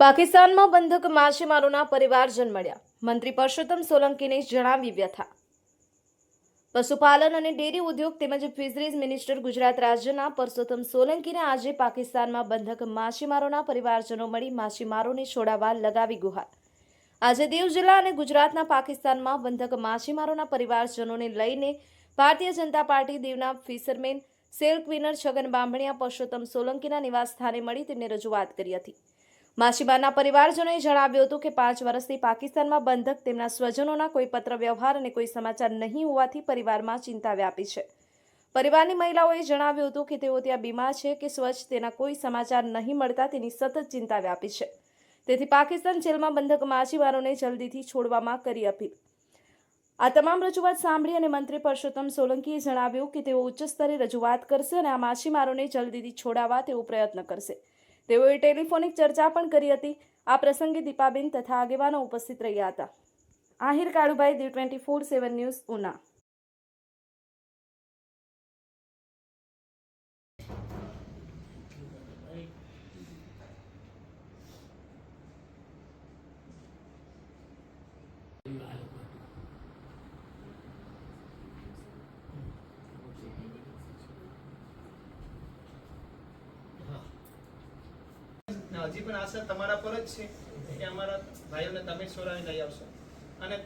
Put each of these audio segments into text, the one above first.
પાકિસ્તાનમાં બંધક માછીમારોના પરિવારજન મળ્યા. મંત્રી પરસોત્તમ સોલંકીને જણાવી વ્યથા. પશુપાલન અને ડેરી ઉદ્યોગ તેમજ ફિશરીઝ મિનિસ્ટર ગુજરાત રાજ્યના પરસોત્તમ સોલંકીને આજે પાકિસ્તાનમાં બંધક માછીમારોના પરિવારજનો મળી માછીમારોને છોડાવવા લગાવી ગુહાર. આજે દીવ જિલ્લા અને ગુજરાતના પાકિસ્તાનમાં બંધક માછીમારોના પરિવારજનોને લઈને ભારતીય જનતા પાર્ટી દીવના fisherman cell convener Chhagan Bambhaniya Parshottam સોલંકીના નિવાસ સ્થાને મળી તેમને રજૂઆત કરી હતી. માછીમારના પરિવારજનોએ જણાવ્યું હતું કે પાંચ વર્ષથી પાકિસ્તાનમાં બંધક તેમના સ્વજનોના કોઈ પત્ર વ્યવહાર અને કોઈ સમાચાર નહીં હોવાથી પરિવારમાં ચિંતા વ્યાપી છે. પરિવારની મહિલાઓએ જણાવ્યું હતું કે તેઓ ત્યાં બીમાર છે કે સ્વચ્છ તેના કોઈ સમાચાર નહીં મળતા તેની સતત ચિંતા વ્યાપી છે. તેથી પાકિસ્તાન જેલમાં બંધક માછીમારોને જલ્દીથી છોડવામાં કરી અપીલ. આ તમામ રજૂઆત સાંભળી અને મંત્રી પરસોત્તમ સોલંકીએ જણાવ્યું કે તેઓ ઉચ્ચ સ્તરે રજૂઆત કરશે અને આ માછીમારોને જલ્દીથી છોડાવવા તેઓ પ્રયત્ન કરશે. તેઓએ ટેલિફોનિક ચર્ચા પણ કરી હતી. આ પ્રસંગે દીપાબેન તથા આગેવાનો ઉપસ્થિત રહ્યા હતા. Ahir Kalubhai, the twenty four seven news, Una. હજી પણ આશા તમારા પર જ છે કે અમારા ભાઈઓને તમે છોડાવી લઈ આવશો. અને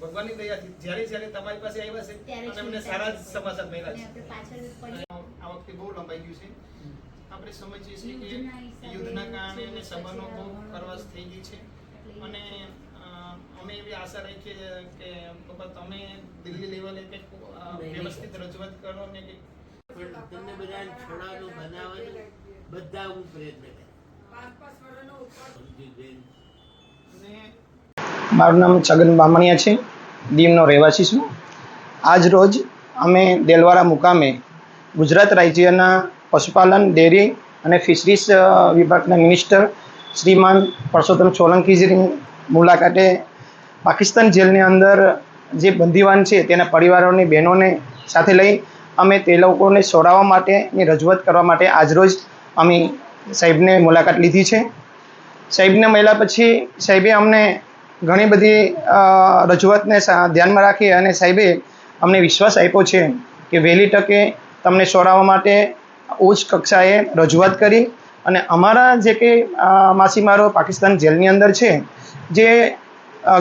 ભગવાનની દયાથી જ્યારે જ્યારે તમારી પાસે આવ્યા છે અને અમને સારા જ સમાચાર અને મળ્યા છે આ વખતે બહુ લંબાઈ ગયું છે. આપણે સમજીએ છીએ કે યુદ્ધના કારણે એને જે સંબંધો બહુ કરવાસ થઈ ગઈ છે. અને અમે એવી આશા રાખીએ કે બાબા તમે દિલ્હી લેવલે કંઈક વ્યવસ્થિત રજૂઆત કરો ને કે પણ તમને બધા છોડાનું બનાવવાનું બધા હું પ્રયત્ન અને મારું નામ છગન બામણિયા છે. દીવનો રહેવાસી છું. આજ રોજ અમે દેલવારા મુકામે ગુજરાત રાજ્યના પશુપાલન, ડેરી અને ફિશરીઝ વિભાગના મિનિસ્ટર શ્રીમાન પરસોત્તમ સોલંકીજીની મુલાકાતે પાકિસ્તાન જેલની અંદર જે બંદીવાન છે તેના પરિવારોની બહેનોને સાથે લઈ અમે તે લોકોને છોડાવવા માટેની રજૂઆત કરવા માટે આજરોજ અમે સાહેબને મુલાકાત લીધી છે. સાહેબને મળ્યા પછી સાહેબે અમને ઘણી બધી રજૂઆતને ધ્યાનમાં રાખી અને સાહેબે અમને વિશ્વાસ આપ્યો છે કે વહેલી તકે તમને છોડાવવા માટે ઉચ્ચ કક્ષાએ રજૂઆત કરી અને અમારા જે અ, માછીમારો પાકિસ્તાન જેલની અંદર છે જે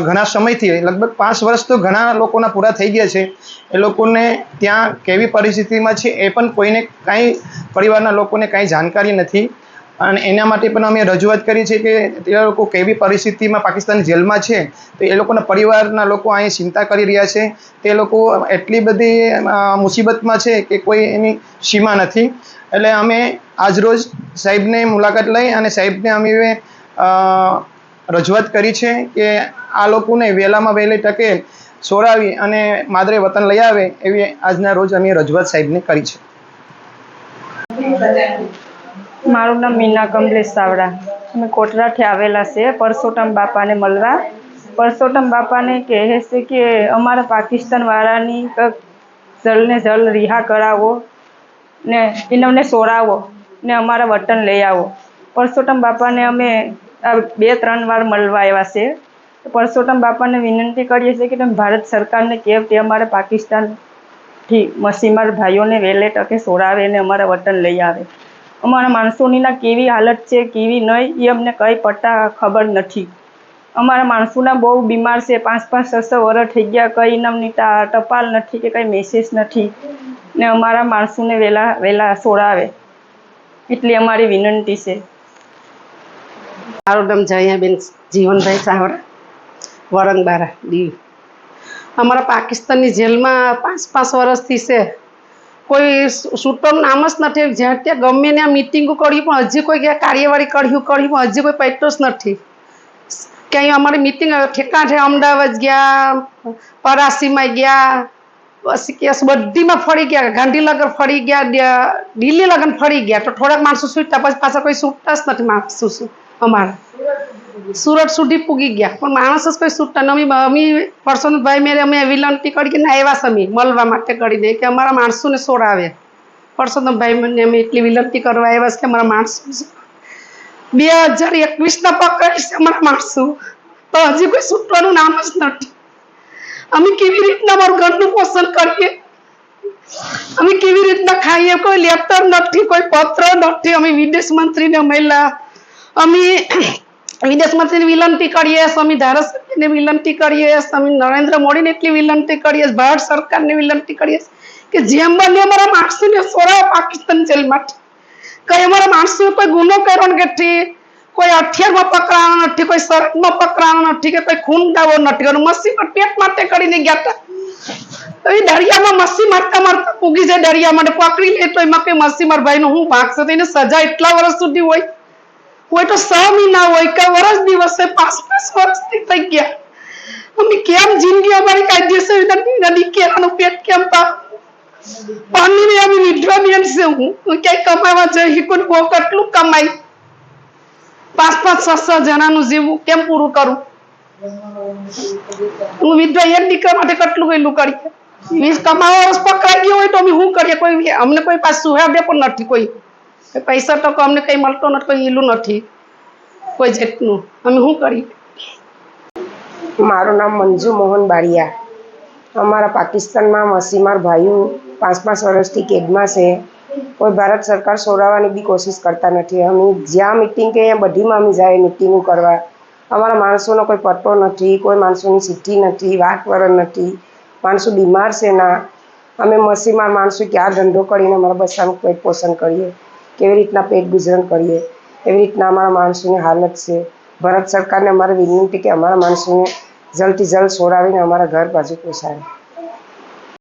ઘણા સમયથી લગભગ પાંચ વર્ષ તો ઘણા લોકોના પૂરા થઈ ગયા છે. એ લોકોને ત્યાં કેવી પરિસ્થિતિમાં છે એ પણ કોઈને કાંઈ પરિવારના લોકોને કાંઈ જાણકારી નથી. અને એના માટે પણ અમે રજૂઆત કરી છે કે તે લોકો કેવી પરિસ્થિતિમાં પાકિસ્તાન જેલમાં છે, તો એ લોકોના પરિવારના લોકો અહીં ચિંતા કરી રહ્યા છે. તે લોકો એટલી બધી મુસીબતમાં છે કે કોઈ એની સીમા નથી. એટલે અમે આજરોજ સાહેબને મુલાકાત લઈ અને સાહેબને અમે રજૂઆત કરી છે કે આ લોકોને વહેલામાં વહેલી તકે સોરાવી અને માદરે વતન લઈ આવે એવી આજના રોજ અમે રજૂઆત સાહેબને કરી છે. મારું નામ મીના કમલેશ સાવડા. અમે કોટરાથી આવેલા છે, પરસોત્તમ બાપાને મળવા. પરસોત્તમ બાપાને કહે છે કે, અમારા પાકિસ્તાનવાળાની જલને જલ રિહા કરાવો ને એમને સોરાવો ને અમારા વતન લઈ આવો. પરસોત્તમ બાપાને અમે બે, ત્રણ વાર મળવા આવ્યા છે. પરસોત્તમ બાપાને વિનંતી કરીએ છીએ કે તમે ભારત સરકારને કહો તે અમારા પાકિસ્તાનથી મસીમાર ભાઈઓને વહેલે તકે સોરાવે ને અમારા વતન લઈ આવે. અમારા માણસોનીના કેવી હાલત છે, કેવી નહીં, એ અમને કંઈ પડતા ખબર નથી. અમારા માણસોના બહુ બીમાર છે, પાંચ પાંચ છ છ વર્ષ થઈ ગયા, કંઈ નમની ટા- ટપાલ નથી કે કંઈ મેસેજ નથી. ને અમારા માણસોને વહેલા વહેલા છોડાવે એટલી અમારી વિનંતી છે. મારું નામ જયાબેન જીવનભાઈ સાવડા વરંગબારા, દીવ. અમારા પાકિસ્તાનની જેલમાં પાંચ પાંચ વર્ષથી છે. કોઈ સૂટરનું નામ જ નથી. જ્યાં ત્યાં ગમે ત્યાં મિટિંગો કરી, પણ હજી કોઈ કાર્યવાહી કર્યું કર્યું પણ હજી કોઈ પૈટો જ નથી. ક્યાંય અમારી મિટિંગ ઠેકાઠે અમદાવાદ ગયા, પરાસીમાં ગયા, પછી કેસ બધીમાં ફરી ગયા, ગાંધીનગર ફરી ગયા દિલ્હી લગન ફરી ગયા, તો થોડાક માણસો છૂટતા પછી પાછા કોઈ સૂટતા જ નથી માણસો અમારા. સુરત સુધી પૂગી ગયા. પણ માણસ જ કોઈ છૂટતા નહીં અમે અમે પરસોનભાઈ મેરે અમે વિનંતી કરી કે ના આવ્યા અમે, મળવા માટે કરીને કે અમારા માણસોને છોડાવે. પરસોત્તમભાઈ મને અમે એટલી વિનંતી કરવા આવ્યા છે કે અમારા માણસો બે હજાર એકવીસના પકડી છે અમારા માણસો. તો હજી કોઈ છૂટવાનું નામ જ નથી. અમે કેવી રીતના અમારું ઘરનું પોષણ કરીએ? અમે કેવી રીતના ખાઈએ? કોઈ લેટર નથી, કોઈ પત્ર નથી. અમે વિદેશ મંત્રીને મળ્યા. અમે વિદેશ મંત્રીને વિનંતી કરીએ, સ્વામી ધારાસભ્યને વિનંતી કરીએ, સ્વામી નરેન્દ્ર મોદીને એટલી વિનંતી કરીએ, ભારત સરકારને વિનંતી કરીએ કે જેમ બને અમારા માણસોને છોડાવો પાકિસ્તાન જેલમાંથી કઈ અમારા માણસો કોઈ ગુનો કર્યો નથી કોઈ હથિયારમાં પકડાણો નથી, કોઈ શરતમાં પકડાવાનો નથી કે કોઈ ખૂન ગાવો નથી કર્યો. મસીમાં પેટ માટે કરીને ગયા હતા. એ દરિયામાં મસ્સી મારતા મારતા પૂગી જાય દરિયા માટે. પકડી લે તો એમાં કઈ મસ્સી માર ભાઈનો હું ભાગશે તો એને સજા એટલા વર્ષ સુધી હોય. હોય તો છ મહિના હોય કે વર્ષ દિવસે, પાંચ પાંચ વર્ષથી થઈ ગયા. અમે કેમ જિંદગી અમારી કાયદેસર નદી કેરાનું પેટ કેમ પાણીની અમે વિધવા બેન છે. હું ક્યાંય કમાવા જઈ હિકુન બહુ કેટલું કમાઈ? પાંચ પાંચ છ છ જણાનું જીવવું કેમ પૂરું કરું? હું વિધવા એક દીકરા માટે કેટલું કેટલું કરીએ? વીસ કમાવા પકડાઈ ગયો હોય તો અમે શું કરીએ? કોઈ અમને કોઈ પાસે સુહાદે પણ નથી કોઈ. પૈસા ટકો અમને કંઈ મળતો નથી, કોઈ ઈલું નથી, કોઈ જેટનું અમે શું કરી? મારું નામ મંજુ મોહન બારિયા અમારા પાકિસ્તાનમાં મસીમાર ભાઈઓ પાંચ પાંચ વર્ષથી કેદમાં છે. કોઈ ભારત સરકાર છોડાવવાની બી કોશિશ કરતા નથી. અમે જ્યાં મિટિંગ કે અહીંયા બધીમાં અમે જાય મિટિંગો કરવા. અમારા માણસોનો કોઈ પટ્ટો નથી, કોઈ માણસોની સિદ્ધિ નથી વાતવરણ નથી. માણસો બીમાર છે ના. અમે મસીમાર માણસો ક્યાં ધંધો કરીને અમારા બચ્ચાનું કોઈ પોષણ કરીએ? કેવી રીતના પેટ ગુજરણ કરીએ, એવી રીતના અમારા માણસોની હાલત છે. ભારત સરકારને અમારે વિનંતી કે અમારા માણસોને જલ્દથી જલ્દ છોડાવીને અમારા ઘર બાજુ પોસાડે